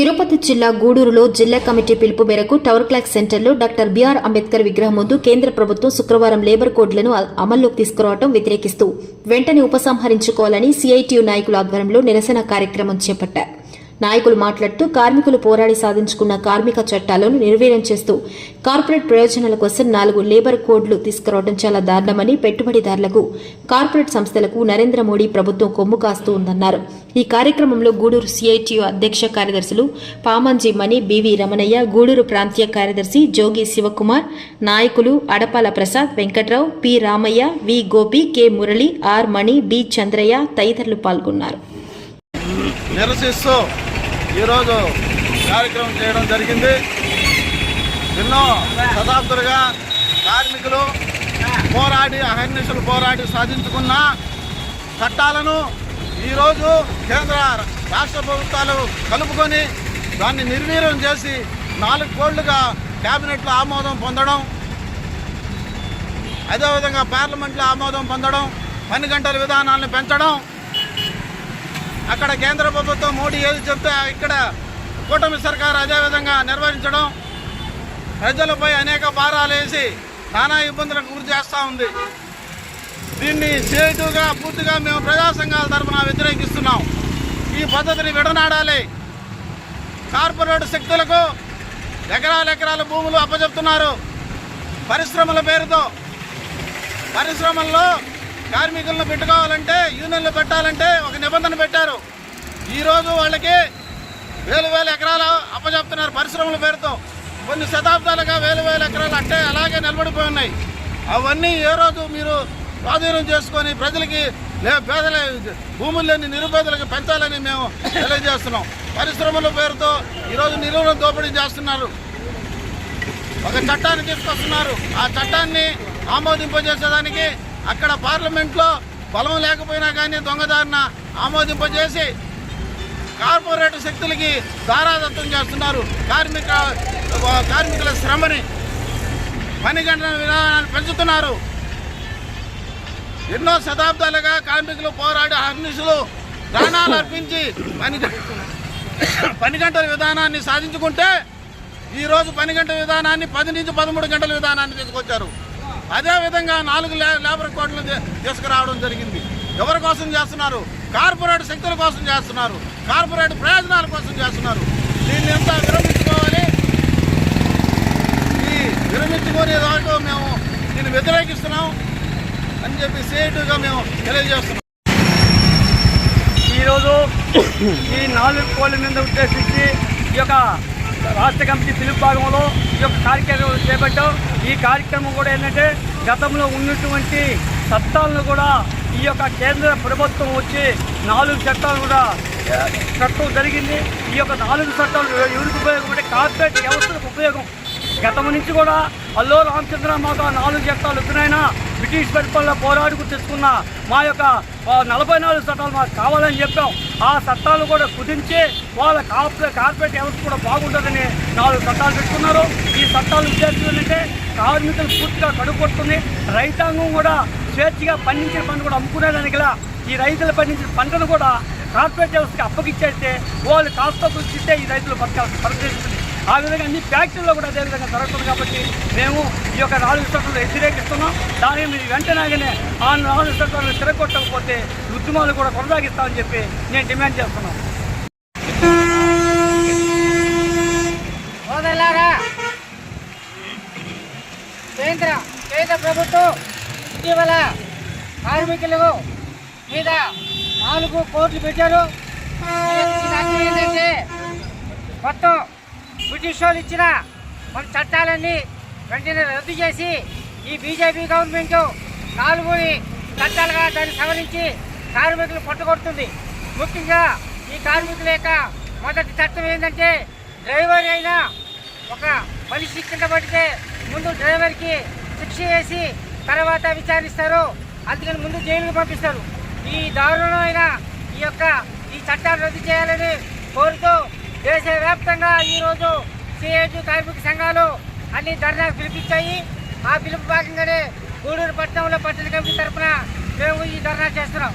తిరుపతి జిల్లా గూడూరులో జిల్లా కమిటీ పిలుపు మేరకు టవర్ క్లాక్ సెంటర్లో డాక్టర్ బిఆర్ అంబేద్కర్ విగ్రహం ముందు కేంద్ర ప్రభుత్వం శుక్రవారం లేబర్ కోడ్లను అమల్లోకి తీసుకురావడం వ్యతిరేకిస్తూ వెంటనే ఉపసంహరించుకోవాలని సీఐటియు నాయకుల ఆధ్వర్యంలో నిరసన కార్యక్రమం చేపట్టారు. నాయకులు మాట్లాడుతూ కార్మికులు పోరాడి సాధించుకున్న కార్మిక చట్టాలను నిర్వీర్యం చేస్తూ కార్పొరేట్ ప్రయోజనాల కోసం నాలుగు లేబర్ కోడ్లు తీసుకురావడం చాలా దారుణమని పెట్టుబడిదారులకు కార్పొరేట్ సంస్థలకు నరేంద్ర మోడీ ప్రభుత్వం కొమ్ము కాస్తూ ఉందన్నారు. ఈ కార్యక్రమంలో గూడూరు సిఐటియు అధ్యక్ష కార్యదర్శులు పామంజీ మణి బివి రమణయ్య గూడూరు ప్రాంతీయ కార్యదర్శి జోగి శివకుమార్ నాయకులు Adapala Prasad Venkatrao P Ramaiah V Gopi K Murali R Mani B Chandraiah తదితరులు పాల్గొన్నారు. ఈరోజు కార్యక్రమం చేయడం జరిగింది. ఎన్నో శతాబ్దులుగా కార్మికులు పోరాడి అహర్నిశలు పోరాడి సాధించుకున్న చట్టాలను ఈరోజు కేంద్ర రాష్ట్ర ప్రభుత్వాలు కలుపుకొని దాన్ని నిర్వీర్యం చేసి నాలుగు కోళ్ళుగా క్యాబినెట్లో ఆమోదం పొందడం అదేవిధంగా పార్లమెంట్లో ఆమోదం పొందడం పని గంటల విధానాలను పెంచడం అక్కడ కేంద్ర ప్రభుత్వం మోడీ ఏది చెప్తే ఇక్కడ కూటమి సర్కారు అదేవిధంగా నిర్వహించడం ప్రజలపై అనేక భారాలు వేసి నానా ఇబ్బందులకు గురి చేస్తూ ఉంది. దీన్ని సేటుగా పూర్తిగా మేము ప్రజా సంఘాల తరఫున వ్యతిరేకిస్తున్నాం. ఈ పద్ధతిని విడనాడాలి. కార్పొరేట్ శక్తులకు ఎకరాల ఎకరాల భూములు అప్పచెప్తున్నారు పరిశ్రమల పేరుతో. పరిశ్రమల్లో కార్మికులను పెట్టుకోవాలంటే యూనియన్లు పెట్టాలంటే ఒక నిబంధన పెట్టారు. ఈరోజు వాళ్ళకి వేలు వేల ఎకరాలు అప్పచెప్తున్నారు పరిశ్రమల పేరుతో. కొన్ని శతాబ్దాలుగా వేలు వేల ఎకరాలు అంటే అలాగే నిలబడిపోయి ఉన్నాయి. అవన్నీ ఏ రోజు మీరు స్వాధీనం చేసుకొని ప్రజలకి లే పేదల భూములు లేని నిరుపేదలకు పెంచాలని మేము తెలియజేస్తున్నాం. పరిశ్రమల పేరుతో ఈరోజు నిలువున దోపిడీ చేస్తున్నారు. ఒక చట్టాన్ని తీసుకొస్తున్నారు. ఆ చట్టాన్ని ఆమోదింపజేసేదానికి అక్కడ పార్లమెంట్లో బలం లేకపోయినా కానీ దొంగదారిన ఆమోదింపజేసి కార్పొరేట్ శక్తులకి దారాదత్తం చేస్తున్నారు. కార్మిక కార్మికుల శ్రమని పని గంటల విధానాన్ని పెంచుతున్నారు. ఎన్నో శతాబ్దాలుగా కార్మికులు పోరాడి హర్నిసులు ప్రాణాలు అర్పించి పని పని గంటల విధానాన్ని సాధించుకుంటే ఈరోజు పని గంటల విధానాన్ని పది నుంచి పదమూడు గంటల విధానాన్ని తీసుకొచ్చారు. అదేవిధంగా నాలుగు లేబర్ కోడ్లు తీసుకురావడం జరిగింది. ఎవరి కోసం చేస్తున్నారు? కార్పొరేట్ శక్తుల కోసం చేస్తున్నారు. కార్పొరేట్ ప్రయోజనాల కోసం చేస్తున్నారు. దీన్ని ఎంత విరమించుకోవాలి? ఈ విరమించుకునే దాకా మేము దీన్ని వ్యతిరేకిస్తున్నాం అని చెప్పి సేటుగా మేము తెలియజేస్తున్నాం. ఈరోజు ఈ నాలుగు కోళ్ళ మీద ఉద్దేశించి ఈ యొక్క రాష్ట్ర కమిటీ పిలుపు భాగంలో ఈ యొక్క కార్యక్రమం చేపట్టాం. ఈ కార్యక్రమం కూడా ఏంటంటే గతంలో ఉన్నటువంటి చట్టాలను కూడా ఈ యొక్క కేంద్ర ప్రభుత్వం వచ్చి నాలుగు చట్టాలు కూడా చట్టం జరిగింది. ఈ యొక్క నాలుగు చట్టాలు ఎవరికి ఉపయోగం అంటే కార్పొరేట్ వ్యవస్థలకు ఉపయోగం. గతం నుంచి కూడా అల్లో రామచంద్ర మాకు నాలుగు చట్టాలు వచ్చినాయినా బ్రిటిష్ పరిపాలన పోరాడుకు తెచ్చుకున్న మా యొక్క నలభై నాలుగు చట్టాలు మాకు కావాలని చెప్పాం. ఆ చట్టాలు కూడా కుదించి వాళ్ళ కార్పొరేట్ కార్పొరేట్ వ్యవస్థ కూడా బాగుంటుందని నాలుగు చట్టాలు పెట్టుకున్నారు. ఈ చట్టాలు ఉద్దేశం కార్మికులు పూర్తిగా కడుగొట్టుకుని రైతాంగం కూడా స్వేచ్ఛగా పండించిన పంట కూడా అమ్ముకునేదానికి ఈ రైతులు పండించిన పంటను కూడా కార్పొరేట్ వ్యవస్థకి అప్పగిచ్చేస్తే వాళ్ళు కాస్త చూస్తే ఈ రైతులు బతకాల్సిన పరిస్థితి ఆ విధంగా అన్ని ఫ్యాక్టరీలో కూడా అదే విధంగా జరుగుతుంది కాబట్టి మేము ఈ యొక్క నాలుగు చట్టాలు వ్యతిరేకిస్తున్నాం. దాని మీరు వెంటనే ఆ నాలుగు చట్టాలను తిరగొట్టకపోతే ఉద్యమాలు కూడా కొనసాగిస్తామని చెప్పి నేను డిమాండ్ చేస్తున్నాను. కేంద్ర కేంద్ర ప్రభుత్వం ఇటీవల కార్మికులకు మీద నాలుగు కోట్లు పెట్టారు. మొత్తం బ్రిటిష్ ఇచ్చిన మన చట్టాలన్నీ వెంటనే రద్దు చేసి ఈ బీజేపీ గవర్నమెంట్ నాలుగు చట్టాలుగా దాన్ని సవరించి కార్మికులు పట్టుకొడుతుంది. ముఖ్యంగా ఈ కార్మికుల యొక్క మొదటి చట్టం ఏంటంటే డ్రైవర్ అయినా ఒక మనిషి కింద పడితే ముందు డ్రైవర్కి శిక్ష వేసి తర్వాత విచారిస్తారు. అందుకని ముందు జైలుకు పంపిస్తారు. ఈ దారుణమైన ఈ యొక్క ఈ చట్టాలు రద్దు చేయాలని కోరుతూ దేశవ్యాప్తంగా ఈరోజు సిఐటి కార్మిక సంఘాలు అన్ని ధర్నాలు పిలిపించాయి. ఆ పిలుపు భాగంగానే గూడూరు పట్టణంలో పట్టణ కమిటీ తరఫున మేము ఈ ధర్నా చేస్తున్నాం.